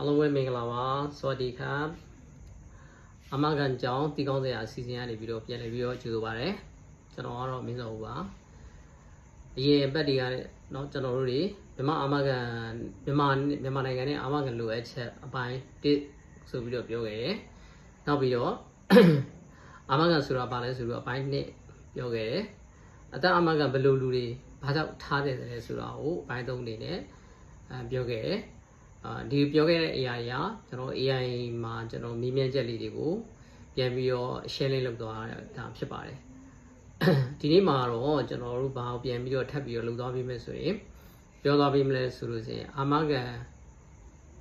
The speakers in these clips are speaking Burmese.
အားလုံးပဲမင်္ဂလာပါစวัสดีครับအမကန်ကြောင်းတီကောင်းစရာအစီအစဉ်ကနေပြီးတော့ပြန်လည်ပြီးတော့ကြိုဆိုပါရစေကျွန်တော်ကတော့မင်းစောဦးပါအရင်ဘက်တွေကလည်းเนาะကျွန်တော်တို့တွေမြန်မာအမကန်မြန်မာမြန်မာနိုင်ငံနဲ့အမကန်လိုအပ်ချက်အပိုင်းတစ်ဆိုပြီးတော့ပြောခဲ့တယ်နောက်ပြီးတော့ အမကန်ဆိုတာဘာလဲဆိုတော့အပိုင်းနှစ်ပြောခဲ့တယ်အသက်အမကန်ဘယ်လိုလူတွေဘာကြောင့်ထားတယ်လဲဆိုတာကိုအပိုင်းသုံးအနေနဲ့အဲပြောခဲ့တယ် အာဒီပြောခဲ့တဲ့အရာတွေကကျွန်တော် AI မှာကျွန်တော်မေးမြန်းချက်လေးတွေကိုပြန်ပြီးတော့ share လေးလုပ်သွားတာဖြစ်ပါတယ်ဒီနေ့မှာတော့ကျွန်တော်တို့ဘာကိုပြန်ပြီးတော့ထပ်ပြီးတော့လုပ်သွားပေးမယ်ဆိုရင်ပြောသွားပေးမလဲဆိုလို့ရှိရင်အာမခံ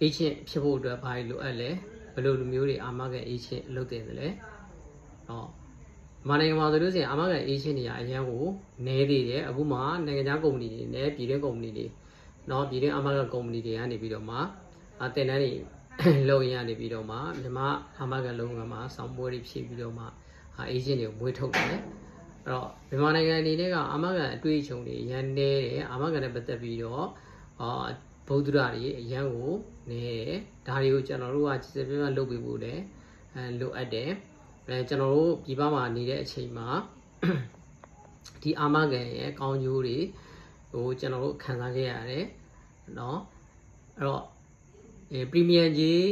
agent ဖြစ်ဖို့အတွက်ဘာလို့လိုအပ်လဲဘယ်လိုလူမျိုးတွေအာမခံ agent လုပ်တယ်လဲဟောမနိုင်ငံမှာဆိုလို့ရှိရင်အာမခံ agent တွေကအရင်ကိုနည်းသေးတယ်အခုမှနိုင်ငံခြားကုမ္ပဏီတွေနဲ့ပြည်တွင်းကုမ္ပဏီတွေ နော်ပြည်တွင်းအမကကုမ္ပဏီတွေကနေပြီးတော့မှအတင်တန်းတွေလုပ်ရနေပြီးတော့မှမြန်မာအမကလုံးကမှဆောင်းပွဲတွေဖြည့်ပြီးတော့မှအေဂျင့်တွေကိုမွေးထုတ်တယ်အဲ့တော့မြန်မာနိုင်ငံအနေနဲ့ကအမကအတွေ့အကြုံတွေရန်နေတယ်အမကနဲ့ပတ်သက်ပြီးတော့အာဗုဒ္ဓရာတွေအရန်ကိုနေတယ်ဒါတွေကိုကျွန်တော်တို့ကစစ်ပြင်းမှလုပ်ပြီးဖို့လည်းအဲလိုအပ်တယ်အဲကျွန်တော်တို့ပြည်ပမှာနေတဲ့အချိန်မှာဒီအာမခံရဲ့ကောင်းကျိုးတွေ ဟိုကျွန်တော်တို့ခံစားခဲ့ရတယ်เนาะအဲ့တော့အဲပရီမီယံကြီး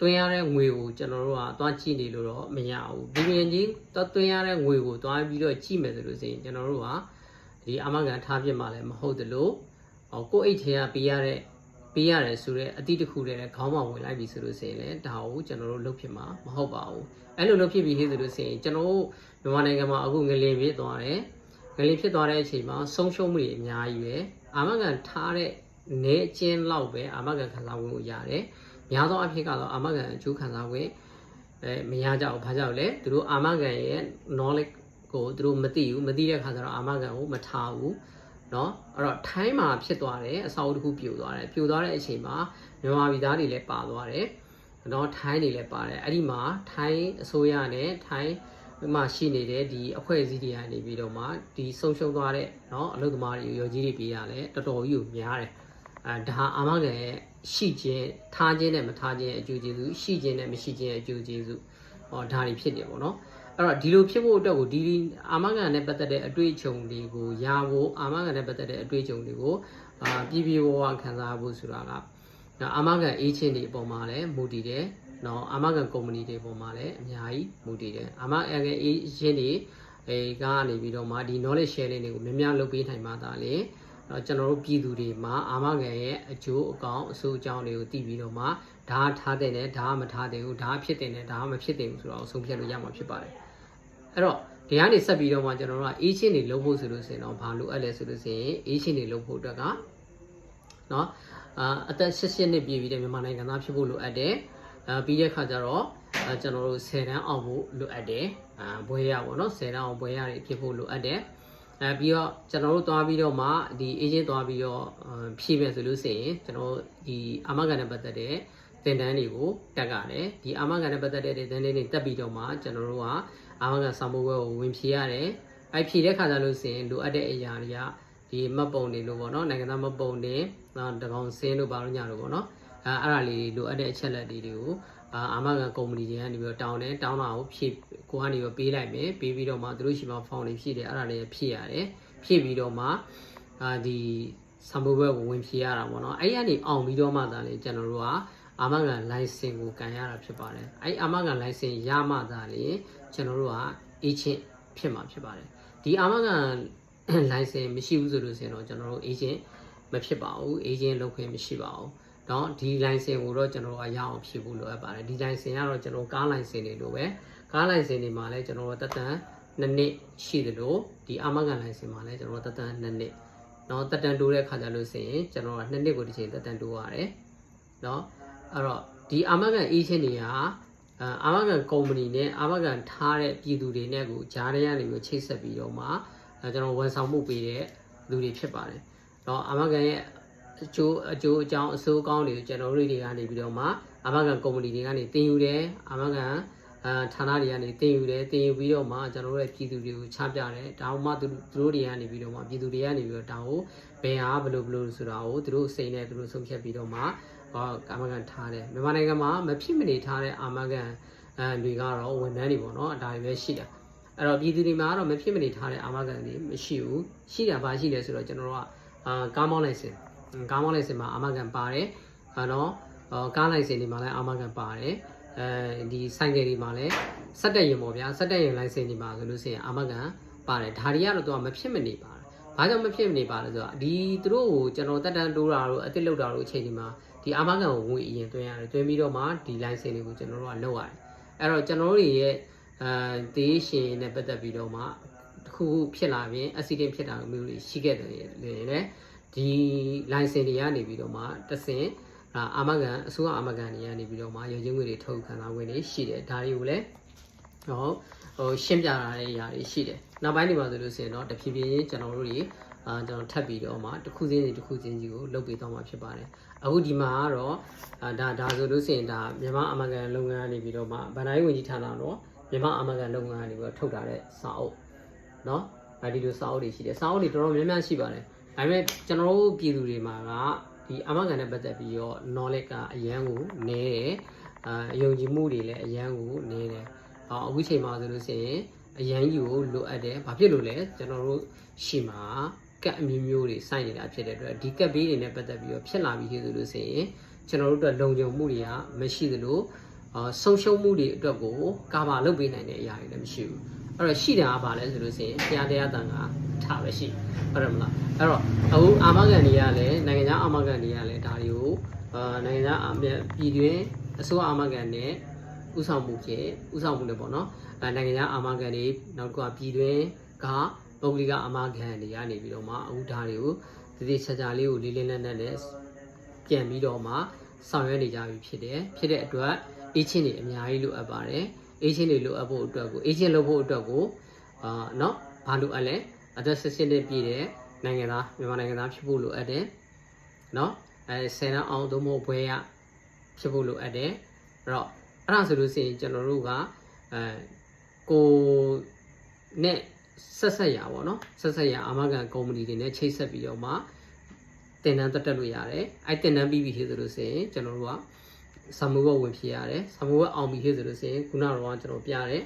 တွင်းရတဲ့ငွေကိုကျွန်တော်တို့ကသွားကြည့်နေလို့တော့မရဘူးပရီမီယံကြီးသွားတွင်းရတဲ့ငွေကိုသွားပြီးတော့ကြည့်မယ်ဆိုလို့ရှိရင်ကျွန်တော်တို့ကဒီအမကန်ထားပြစ်မှလည်းမဟုတ်သလိုဟောကိုယ့်အိတ်ထဲကပေးရတဲ့ပေးရတယ်ဆိုတော့အတိတစ်ခုတည်းနဲ့ခေါင်းမဝင်လိုက်ပြီဆိုလို့ရှိရင်လည်းဒါကိုကျွန်တော်တို့လုပ်ဖြစ်မှာမဟုတ်ပါဘူးအဲ့လိုလုပ်ဖြစ်ပြီးဟေ့ဆိုလို့ရှိရင်ကျွန်တော်တို့မြန်မာနိုင်ငံမှာအခုငလင်ပြစ်သွားတယ် ငလီဖြစ်သွားတဲ့အချိန်မှာဆုံးရှုံးမှုတွေအများကြီးပဲအာမခံထားတဲ့နေအချင်းလောက်ပဲအာမခံခံစားဝင်ကိုရတယ်များသောအားဖြင့်ကတော့အာမခံအကျိုးခံစားဝင်အဲမရကြဘူးဘာကြောင့်လဲသူတို့အာမခံရဲ့ knowledge ကိုသူတို့မသိဘူးမသိတဲ့ခါကျတော့အာမခံကိုမထားဘူးเนาะအဲ့တော့ထိုင်းမှာဖြစ်သွားတယ်အစာအုပ်တစ်ခုပြိုသွားတယ်ပြိုသွားတဲ့အချိန်မှာမြန်မာပြည်သားတွေလည်းပါသွားတယ်เนาะထိုင်းတွေလည်းပါတယ်အဲ့ဒီမှာထိုင်းအစိုးရနဲ့ထိုင်း ဒီ မှာရှိနေတဲ့ဒီအဖွဲ့အစည်းတွေကနေပြီးတော့မှဒီဆုံးရှုံးသွားတဲ့เนาะအလုပ်သမားတွေရောကြီးတွေပေးရတယ်တော်တော်ကြီးကိုများတယ်အဲဒါအာမခံရဲ့ရှိခြင်းထားခြင်းနဲ့မထားခြင်းရဲ့အကျိုးကျေးဇူးရှိခြင်းနဲ့မရှိခြင်းရဲ့အကျိုးကျေးဇူးဟောဒါတွေဖြစ်နေပေါ့နော်အဲ့တော့ဒီလိုဖြစ်ဖို့အတွက်ကိုဒီဒီအာမခံနဲ့ပတ်သက်တဲ့အတွေ့အကြုံတွေကိုရဖို့အာမခံနဲ့ပတ်သက်တဲ့အတွေ့အကြုံတွေကိုအာပြည်ပြည်ဝဝခံစားဖို့ဆိုတာကအာမခံအေးချင်းတွေအပေါ်မှာလည်းမူတည်တယ် နော်အာမကန်ကုမ္ပဏီတွေပေါ်မှာလည်းအများကြီးမူတည်တယ်အာမအကအေးရှင်းတွေအဲကနေပြီးတော့မှဒီ knowledge share လေးတွေကိုများများလုပ်ပေးနိုင်မှသာလေတော့ကျွန်တော်တို့ပြည်သူတွေမှာအာမကန်ရဲ့အကျိုးအကောင်အဆိုးအကြောင်းတွေကိုသိပြီးတော့မှဒါထားတဲ့နဲ့ဒါမထားတဲ့ဘူးဒါဖြစ်တဲ့နဲ့ဒါမဖြစ်တဲ့ဘူးဆိုတော့ဆုံးဖြတ်လို့ရမှာဖြစ်ပါတယ်အဲ့တော့ဒီကနေဆက်ပြီးတော့မှကျွန်တော်တို့ကအေးရှင်းတွေလုပ်ဖို့ဆိုလို့ဆိုရင်တော့ဘာလို့အပ်လဲဆိုလို့ဆိုရင်အေးရှင်းတွေလုပ်ဖို့အတွက်ကနော်အာအသက်88နှစ်ပြည့်ပြီးတဲ့မြန်မာနိုင်ငံသားဖြစ်ဖို့လိုအပ်တယ် အဲပြီးတဲ့ခါကျတော့အဲကျွန်တော်တို့10တန်းအောင်ဖို့လိုအပ်တယ်အဲဘွဲရပါတော့10တန်းအောင်ဘွဲရတွေဖြစ်ဖို့လိုအပ်တယ်အဲပြီးတော့ကျွန်တော်တို့သွားပြီးတော့မှဒီ agent သွားပြီးတော့ဖြည့်မယ်ဆိုလို့ရှိရင်ကျွန်တော်ဒီအာမခံနဲ့ပတ်သက်တဲ့သင်တန်းတွေကိုတက်ရတယ်ဒီအာမခံနဲ့ပတ်သက်တဲ့သင်တန်းတွေတက်ပြီးတော့မှကျွန်တော်တို့ကအာမခံဆောင်ဖို့ဘွဲကိုဝင်ဖြည့်ရတယ်အဲဖြည့်တဲ့ခါကျလို့ရှိရင်လိုအပ်တဲ့အရာတွေကဒီမတ်ပုံတွေလို့ပေါ့နော်နိုင်ငံသားမတ်ပုံတွေနောက်တကောင်စင်းတို့ဘာလို့ညာလို့ပေါ့နော် အဲအဲ့ဒါလေးလိုအပ်တဲ့အချက်လက်တွေတွေကိုအာအာမကန်ကုမ္ပဏီတွေကနေပြီးတော့တောင်းတယ်တောင်းတာကိုဖြည့်ကိုကနေပြီးပေးလိုက်မယ်ပေးပြီးတော့မှသူတို့ရှိမှဖောင်တွေဖြည့်တယ်အဲ့ဒါလေးဖြည့်ရတယ်ဖြည့်ပြီးတော့မှအာဒီဆမ်ဘဘွဲကိုဝင်ဖြည့်ရတာပေါ့နော်အဲ့ဒီကနေအောင်ပြီးတော့မှသာလေကျွန်တော်တို့ကအာမကန် license ကိုကန်ရတာဖြစ်ပါတယ်အဲ့အာမကန် license ရမှသာလေကျွန်တော်တို့က agent ဖြစ်မှာဖြစ်ပါတယ်ဒီအာမကန် license မရှိဘူးဆိုလို့ဆိုရင်တော့ကျွန်တော်တို့ agent မဖြစ်ပါဘူး agent လုပ်ခွင့်မရှိပါဘူး နော်ဒီ license ကိုတော့ကျွန်တော်တို့အရအောင်ဖြည့်ဖို့လိုအပ်ပါတယ်ဒီ license ကတော့ကျွန်တော်ကား license တွေလိုပဲကား license တွေမှာလည်းကျွန်တော်တို့တက်တန်နှစ်နှစ်ရှိသလိုဒီအမကန် license မှာလည်းကျွန်တော်တို့တက်တန်နှစ်နှစ်နော်တက်တန်တိုးတဲ့ခါကြလို့ဆိုရင်ကျွန်တော်ကနှစ်နှစ်ကိုတစ်ချိန်တက်တန်တိုးရတယ်နော်အဲ့တော့ဒီအမကန်အေးချင်းတွေကအာမကန်ကုမ္ပဏီနဲ့အာမကန်ထားတဲ့ပြည်သူတွေနဲ့ကိုကြားထဲကနေပြီးချိတ်ဆက်ပြီးတော့မှကျွန်တော်ဝန်ဆောင်မှုပေးတဲ့လူတွေဖြစ်ပါတယ်။တော့အာမကန်ရဲ့ အကျိုးအကျိုးအကြောင်းအဆိုးအကောင်းတွေကိုကျွန်တော်တို့တွေကနေပြီးတော့မှအာမကန်ကုမ္ပဏီတွေကနေတင်ယူတယ်အာမကန်အာဌာနတွေကနေတင်ယူတယ်တင်ယူပြီးတော့မှကျွန်တော်တို့ရဲ့ပြည်သူတွေကိုချပြတယ်ဒါမှမဟုတ်သူတို့တွေကနေပြီးတော့မှပြည်သူတွေကနေပြီးတော့ဒါကိုဘယ်ဟာဘယ်လိုဘယ်လိုဆိုတာကိုသူတို့စိတ်နဲ့သူတို့ဆုံးဖြတ်ပြီးတော့မှဟဟောအာမခံထားတယ်မြန်မာနိုင်ငံမှာမဖြစ်မနေထားတဲ့အာမခံအဲတွေကတော့ဝန်ထမ်းတွေပေါ့နော်ဒါတွေပဲရှိတာအဲ့တော့ပြည်သူတွေမှာကတော့မဖြစ်မနေထားတဲ့အာမခံတွေမရှိဘူးရှိတာဘာရှိလဲဆိုတော့ကျွန်တော်တို့ကအာကားမောင်းလိုက်စင် ကားမောင်းလိုက်စင်မှာအာမခံပါတယ်ဟာနော်အော်ကားလိုက်စင်ဒီမှာလည်းအာမခံပါတယ်အဲဒီဆိုင်ကယ်ဒီမှာလည်းစက်တက်ရင်ပေါ့ဗျာစက်တက်ရင်လိုင်စင်ဒီမှာဆိုလို့ရှိရင်အာမခံပါတယ်ဒါတွေကတော့သူကမဖြစ်မနေပါတယ်ဘာကြောင့်မဖြစ်မနေပါလဲဆိုတော့ဒီသူတို့ကိုကျွန်တော်တက်တန်းတိုးတာတို့အစ်စ်လောက်တာတို့အချိန်ဒီမှာဒီအာမခံကိုဝင်အရင်တွင်းရတယ်တွင်းပြီးတော့မှဒီ license တွေကိုကျွန်တော်တို့ကလုပ်ရတယ်အဲ့တော့ကျွန်တော်တို့ရဲ့အဲတေးရှင်နဲ့ပတ်သက်ပြီးတော့မှတစ်ခုခုဖြစ်လာပြင် accident ဖြစ်တာမျိုးတွေရှိခဲ့တယ်လေလေ ဒီ license တွေကနေပြီးတော့မှတဆင်အာအာမခံအစိုးရအာမခံတွေကနေပြီးတော့မှရုံချင်းငွေတွေထုတ်ခံစားဝင်တွေရှိတယ်ဒါတွေကိုလည်းဟောဟိုရှင်းပြလာတဲ့အရာတွေရှိတယ်နောက်ပိုင်းတွေမှာဆိုလို့ရှိရင်တော့တဖြည်းဖြည်းချင်းကျွန်တော်တို့တွေအာကျွန်တော်ထပ်ပြီးတော့မှတစ်ခုချင်းစီတစ်ခုချင်းစီကိုလုပ်ပေးသွားမှာဖြစ်ပါတယ်အခုဒီမှာကတော့အာဒါဒါဆိုလို့ရှိရင်ဒါမြန်မာအာမခံလုပ်ငန်းနေပြီးတော့မှဗန်တိုင်းဝင်ကြီးဌာနတော့မြန်မာအာမခံလုပ်ငန်းနေပြီးတော့ထုတ်ထားတဲ့စာအုပ်เนาะအဲဒီလိုစာအုပ်တွေရှိတယ်စာအုပ်တွေတော်တော်များများရှိပါတယ် ဒါပေမဲ့ကျွန်တော်တို့ပြည်သူတွေမှာကဒီအာမခံနဲ့ပတ်သက်ပြီးတော့ knowledge ကအရန်ကိုနည်းတယ်အာအယုံကြည်မှုတွေလည်းအရန်ကိုနည်းတယ်အော်အခုချိန်မှာဆိုလို့ရှိရင်အရန်ကြီးကိုလိုအပ်တယ်ဘာဖြစ်လို့လဲကျွန်တော်တို့ရှိမှာကတ်အမျိုးမျိုးတွေစိုက်နေတာဖြစ်တဲ့အတွက်ဒီကတ်ဘေးတွေနဲ့ပတ်သက်ပြီးတော့ဖြစ်လာပြီးဆိုလို့ရှိရင်ကျွန်တော်တို့အတွက်လုံခြုံမှုတွေကမရှိသလိုအာဆုံးရှုံးမှုတွေအတွက်ကိုကာဗာလုပ်ပေးနိုင်တဲ့အရာတွေလည်းမရှိဘူး အဲ့တော့ရှိတာကဘာလဲဆိုလို့ရှိရင်ဘုရားတရားတန်ခါထားပဲရှိဟုတ်တယ်မလားအဲ့တော့အခုအာမခံတွေကလည်းနိုင်ငံခြားအာမခံတွေကလည်းဒါတွေကိုအာနိုင်ငံခြားအမြပြည်တွင်းအစိုးရအာမခံနဲ့ဥဆောင်မှုကျဥဆောင်မှုတွေပေါ့နော်အဲနိုင်ငံခြားအာမခံတွေနောက်တစ်ခုကပြည်တွင်းကပုဂ္ဂလိကအာမခံတွေကနေပြီးတော့မှအခုဒါတွေကိုတတိချာချာလေးကိုလေးလေးနက်နက်နဲ့ပြန်ပြီးတော့မှဆောင်ရွက်နေကြပြီဖြစ်တယ်ဖြစ်တဲ့အတွက်အေးချင်းတွေအများကြီးလိုအပ်ပါတယ် အေဂျင့်တွေလိုအပ်ဖို့အတွက်ကိုအေဂျင့်လုပ်ဖို့အတွက်ကိုအာနော်ဘာလိုအပ်လဲအသက်16နှစ်ပြည့်တဲ့နိုင်ငံသားမြန်မာနိုင်ငံသားဖြစ်ဖို့လိုအပ်တယ်နော်အဲဆယ်တန်းအောင်သို့မဟုတ်ဘွဲရဖြစ်ဖို့လိုအပ်တယ်အဲ့တော့အဲ့ဒါဆိုလို့ရှိရင်ကျွန်တော်တို့ကအဲကိုနဲ့ဆက်ဆက်ရပါဘောနော်ဆက်ဆက်ရအာမခံကုမ္ပဏီတွေနဲ့ချိတ်ဆက်ပြီးတော့မှတင်တန်းတက်တက်လို့ရတယ်အဲ့တင်တန်းပြီးပြီဆိုလို့ရှိရင်ကျွန်တော်တို့က ဆာမူဘဝင်ဖြစ်ရတယ်ဆာမူဘအောင်ပြီဆိုလို့ရှိရင်ခုနကတော့ကျွန်တော်ပြတယ်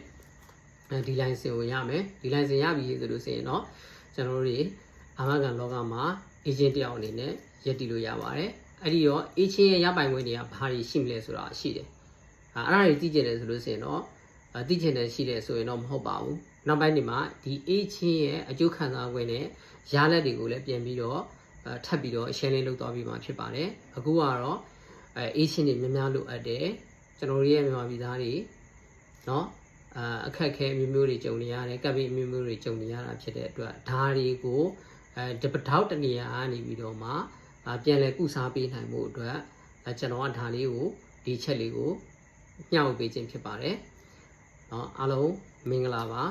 အဲဒီ line စင်ကိုရမယ်ဒီ line စင်ရပြီဆိုလို့ရှိရင်တော့ကျွန်တော်တို့တွေအာမခံလောကမှာ agent တယောက်အနေနဲ့ရက်တည်လို့ရပါတယ်အဲ့ဒီတော့ agent ရဲ့ရပိုင်ခွင့်တွေကဘာတွေရှိမလဲဆိုတာရှိတယ်အဲ့အဲ့ဒါတွေသိကြတယ်ဆိုလို့ရှိရင်တော့အသိချင်တယ်ရှိတယ်ဆိုရင်တော့မဟုတ်ပါဘူးနောက်ပိုင်းဒီမှာဒီ agent ရဲ့အကျိုးခံစားခွင့်နဲ့ရလက်တွေကိုလည်းပြန်ပြီးတော့အဲထပ်ပြီးတော့ sharing လုပ်သွားပြီးမှဖြစ်ပါတယ်အခုကတော့ အဲ agent တွေများများလိုအပ်တယ်ကျွန်တော်တို့ရဲ့မြန်မာပြည်သားတွေเนาะအာအခက်အခဲမျိုးမျိုးတွေကြုံနေရတယ်ကပ်ပြီးမျိုးမျိုးတွေကြုံနေရတာဖြစ်တဲ့အတွက်ဒါတွေကိုအဲတပတောက်တနေရာကနေပြီးတော့မှအာပြန်လဲကုစားပေးနိုင်မှုအတွက်အဲကျွန်တော်ကဒါလေးကိုဒီချက်လေးကိုညှောက်ပေးခြင်းဖြစ်ပါတယ်เนาะအားလုံးမင်္ဂလာပါ